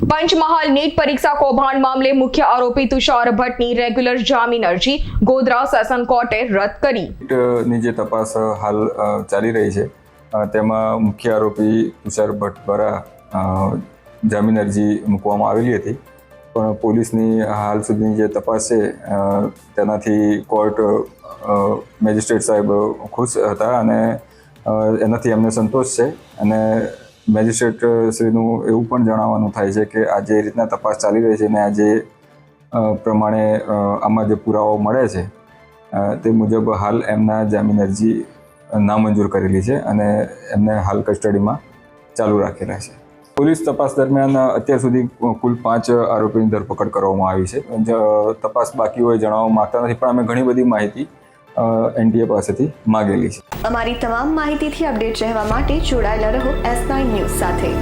Panchmahal NEET પરીક્ષા કૌભાંડ મામલે મુખ્ય આરોપી તુષાર ભટ્ટની રેગ્યુલર જામીન અરજી. ગોધરા સેશન કોર્ટે રદ કરી. ની જે તપાસ હાલ ચાલી રહી છે તેમાં મુખ્ય આરોપી તુષાર ભટ્ટ દ્વારા જામીન અરજી મૂકવામાં આવેલી હતી. પણ પોલીસની હાલ સુધીની જે તપાસ છે તેનાથી કોર્ટ મેજિસ્ટ્રેટ સાહેબ ખુશ હતા અને એનાથી એમને સંતોષ છે અને મેજિસ્ટ્રેટ શ્રીનું એવું પણ જણાવવાનું થાય છે કે આ જે રીતના તપાસ ચાલી રહી છે અને આ જે પ્રમાણે આમાં જે પુરાવાઓ મળે છે તે મુજબ હાલ એમના જામીન અરજી નામંજૂર કરેલી છે અને એમને હાલ કસ્ટડીમાં ચાલુ રાખેલા છે. પોલીસ તપાસ દરમિયાન અત્યાર સુધી કુલ પાંચ આરોપીની ધરપકડ કરવામાં આવી છે. તપાસ બાકી હોય જણાવવા માગતા નથી, પણ અમે ઘણી બધી માહિતી એનટીએ પાસેથી માગેલી છે. અમારી તમામ માહિતીથી અપડેટ રહેવા માટે જોડાયેલા રહો એસ ન્યૂઝ સાથે.